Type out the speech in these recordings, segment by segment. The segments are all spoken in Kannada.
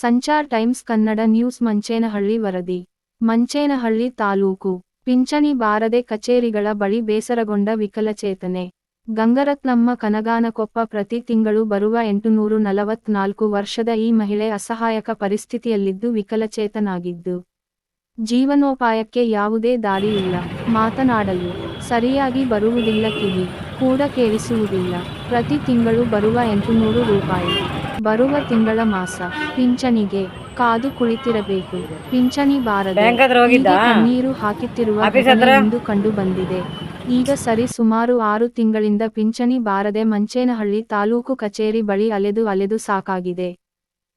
ಸಂಚಾರ್ ಟೈಮ್ಸ್ ಕನ್ನಡ ನ್ಯೂಸ್ ಮಂಚೇನಹಳ್ಳಿ ವರದಿ. ಮಂಚೇನಹಳ್ಳಿ ತಾಲೂಕು. ಪಿಂಚಣಿ ಬಾರದೆ ಕಚೇರಿಗಳ ಬಳಿ ಬೇಸರಗೊಂಡ ವಿಕಲಚೇತನೆ. ಗಂಗರತ್ನಮ್ಮ ಕನಗಾನಕೊಪ್ಪ ಪ್ರತಿ ತಿಂಗಳು ಬರುವ ಎಂಟುನೂರು ನಲವತ್ನಾಲ್ಕು ವರ್ಷದ ಈ ಮಹಿಳೆ ಅಸಹಾಯಕ ಪರಿಸ್ಥಿತಿಯಲ್ಲಿದ್ದು ವಿಕಲಚೇತನಾಗಿದ್ದು. ಜೀವನೋಪಾಯಕ್ಕೆ ಯಾವುದೇ ದಾರಿ ಇಲ್ಲ. ಮಾತನಾಡಲು ಸರಿಯಾಗಿ ಬರುವುದಿಲ್ಲ ಕಿವಿ. ಕೂಡ ಕೇಳಿಸುವುದಿಲ್ಲ. ಪ್ರತಿ ತಿಂಗಳು ಬರುವ ಎಂಟುನೂರು ರೂಪಾಯಿ. ಬರುವ ತಿಂಗಳ ಮಾಸ ಪಿಂಚಣಿಗೆ ಕಾದು ಕುಳಿತಿರಬೇಕು. ಪಿಂಚಣಿ ಬಾರದೆ ನೀರು ಹಾಕುತ್ತಿರುವ ಎಂದು ಕಂಡು ಬಂದಿದೆ. ಈಗ ಸರಿ ಸುಮಾರು ಆರು ತಿಂಗಳಿಂದ ಪಿಂಚಣಿ ಬಾರದೆ ಮಂಚೇನಹಳ್ಳಿ ತಾಲೂಕು ಕಚೇರಿ ಬಳಿ ಅಲೆದು ಅಲೆದು ಸಾಕಾಗಿದೆ.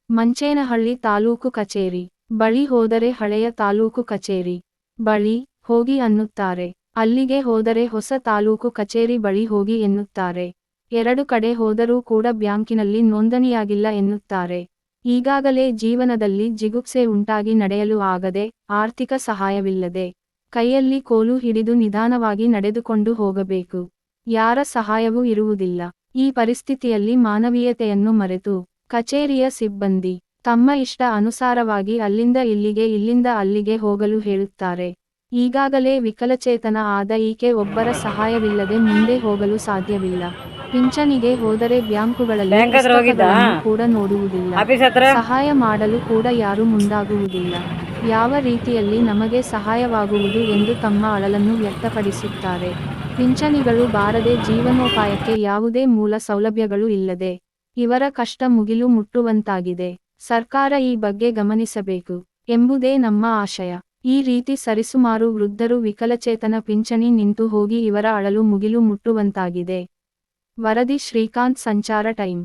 ಮಂಚೇನಹಳ್ಳಿ ತಾಲೂಕು ಕಚೇರಿ ಬಳಿ ಹೋದರೆ ಹಳೆಯ ತಾಲೂಕು ಕಚೇರಿ ಬಳಿ ಹೋಗಿ ಅನ್ನುತ್ತಾರೆ. ಅಲ್ಲಿಗೆ ಹೋದರೆ ಹೊಸ ತಾಲೂಕು ಕಚೇರಿ ಬಳಿ ಹೋಗಿ ಎನ್ನುತ್ತಾರೆ. ಎರಡು ಕಡೆ ಹೋದರೂ ಕೂಡ ಬ್ಯಾಂಕಿನಲ್ಲಿ ನೋಂದಣಿಯಾಗಿಲ್ಲ ಎನ್ನುತ್ತಾರೆ. ಈಗಾಗಲೇ ಜೀವನದಲ್ಲಿ ಜಿಗುಪ್ಸೆ ಉಂಟಾಗಿ ನಡೆಯಲು ಆಗದೆ ಆರ್ಥಿಕ ಸಹಾಯವಿಲ್ಲದೆ ಕೈಯಲ್ಲಿ ಕೋಲು ಹಿಡಿದು ನಿಧಾನವಾಗಿ ನಡೆದುಕೊಂಡು ಹೋಗಬೇಕು. ಯಾರ ಸಹಾಯವೂ ಇರುವುದಿಲ್ಲ. ಈ ಪರಿಸ್ಥಿತಿಯಲ್ಲಿ ಮಾನವೀಯತೆಯನ್ನು ಮರೆತು ಕಚೇರಿಯ ಸಿಬ್ಬಂದಿ ತಮ್ಮ ಇಷ್ಟ ಅನುಸಾರವಾಗಿ ಅಲ್ಲಿಂದ ಇಲ್ಲಿಗೆ ಇಲ್ಲಿಂದ ಅಲ್ಲಿಗೆ ಹೋಗಲು ಹೇಳುತ್ತಾರೆ. ಈಗಾಗಲೇ ವಿಕಲಚೇತನ ಆದ ಈಕೆ ಒಬ್ಬರ ಸಹಾಯವಿಲ್ಲದೆ ಮುಂದೆ ಹೋಗಲು ಸಾಧ್ಯವಿಲ್ಲ. ಪಿಂಚಣಿಗೆ ಹೋದರೆ ಬ್ಯಾಂಕುಗಳಲ್ಲಿ ಕೂಡ ನೋಡುವುದಿಲ್ಲ. ಸಹಾಯ ಮಾಡಲು ಕೂಡ ಯಾರು ಮುಂದಾಗುವುದಿಲ್ಲ. ಯಾವ ರೀತಿಯಲ್ಲಿ ನಮಗೆ ಸಹಾಯವಾಗುವುದು ಎಂದು ತಮ್ಮ ಅಳಲನ್ನು ವ್ಯಕ್ತಪಡಿಸುತ್ತಾರೆ. ಪಿಂಚಣಿಗಳು ಬಾರದೆ ಜೀವನೋಪಾಯಕ್ಕೆ ಯಾವುದೇ ಮೂಲ ಸೌಲಭ್ಯಗಳು ಇಲ್ಲದೆ ಇವರ ಕಷ್ಟ ಮುಗಿಲು ಮುಟ್ಟುವಂತಾಗಿದೆ. ಸರ್ಕಾರ ಈ ಬಗ್ಗೆ ಗಮನಿಸಬೇಕು ಎಂಬುದೇ ನಮ್ಮ ಆಶಯ. ಈ ರೀತಿ ಸರಿಸುಮಾರು ವೃದ್ಧರು ವಿಕಲಚೇತನ ಪಿಂಚಣಿ ನಿಂತು ಹೋಗಿ ಇವರ ಅಳಲು ಮುಗಿಲು ಮುಟ್ಟುವಂತಾಗಿದೆ. ವರದಿ ಶ್ರೀಕಾಂತ್ ಸಂಚಾರ ಟೈಮ್